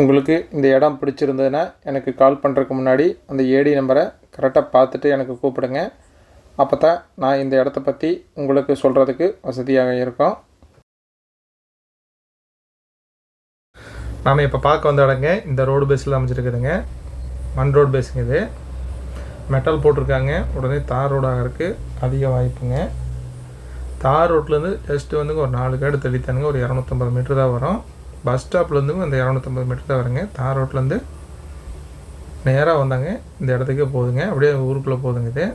உங்களுக்கு இந்த இடம் பிடிச்சிருந்ததுன்னா எனக்கு கால் பண்ணுறதுக்கு முன்னாடி அந்த ஏடி நம்பரை கரெக்டாக பார்த்துட்டு எனக்கு கூப்பிடுங்க. அப்போ தான் நான் இந்த இடத்த பற்றி உங்களுக்கு சொல்கிறதுக்கு வசதியாக இருக்கும். நாம் இப்போ பார்க்க வந்த இடங்க இந்த ரோடு பேஸில் அமைச்சிருக்குதுங்க மண் ரோடு பேஸுங்க இது. மெட்டல் போட்டிருக்காங்க. உடனே தார் ரோடாக இருக்குது அதிக வாய்ப்புங்க. தார் ரோட்லேருந்து ஜஸ்ட்டு வந்துங்க ஒரு நாலு கேடு தள்ளித்தானுங்க ஒரு இரநூத்தம்பது மீட்டர் தான் வரும். பஸ் ஸ்டாப்லேருந்தும் அந்த இரநூத்தம்பது மீட்டர் தான் வருங்க. தார் ரோட்லேருந்து நேராக வந்தாங்க. இந்த இடத்துக்கே போதுங்க. அப்படியே ஊருக்குள்ளே போதுங்க இது.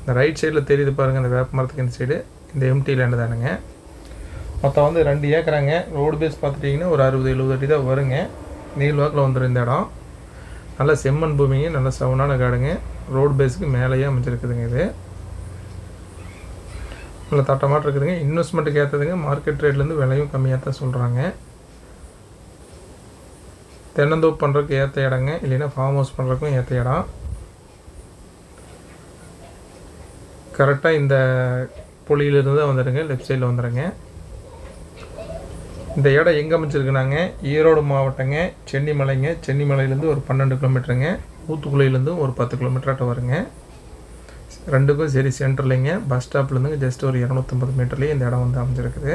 இந்த ரைட் சைடில் தெரியுது பாருங்கள் இந்த வேப்ப மரத்துக்கு இந்த சைடு இந்த எம்டி லேண்டு தானுங்க. மொத்தம் வந்து ரெண்டு ஏக்கராங்க. ரோடு பேஸ் பார்த்துட்டிங்கன்னா ஒரு அறுபது எழுபது அடி தான் வருங்க. நீள்வாக்கில் வந்துடும் இந்த இடம். நல்ல செம்மண் பூமிங்க. நல்ல சவுனான காடுங்க. ரோடு பேஸுக்கு மேலேயே அமைச்சிருக்குதுங்க இது. நல்ல தட்டமாட்டிருக்குதுங்க இன்வெஸ்ட்மெண்ட்டுக்கு ஏற்றதுங்க மார்க்கெட் ரேட்லேருந்து விலையும் கம்மியாக தான் சொல்கிறாங்க தென்னந்தோப்பு பண்ணுறதுக்கு ஏற்ற இடங்க இல்லைன்னா ஃபார்ம் ஹவுஸ் பண்ணுறதுக்கும் ஏற்ற இடம். கரெக்டாக இந்த புளியிலிருந்து தான் வந்துடுங்க லெஃப்ட் சைடில் வந்துடுங்க இந்த இடம் எங்கே அமைச்சிருக்குனாங்க? ஈரோடு மாவட்டங்க சென்னிமலைங்க சென்னிமலையிலேருந்து ஒரு பன்னெண்டு கிலோமீட்டருங்க ஊத்துக்குளியிலேருந்து ஒரு பத்து கிலோமீட்டராட்ட வருங்க. ரெண்டுக்கும் சரி சென்டர்லைங்க பஸ் ஸ்டாப்லேருந்துங்க ஜஸ்ட் ஒரு இரநூத்தம்பது மீட்டர்லேயே இந்த இடம் வந்து அமைஞ்சிருக்குது.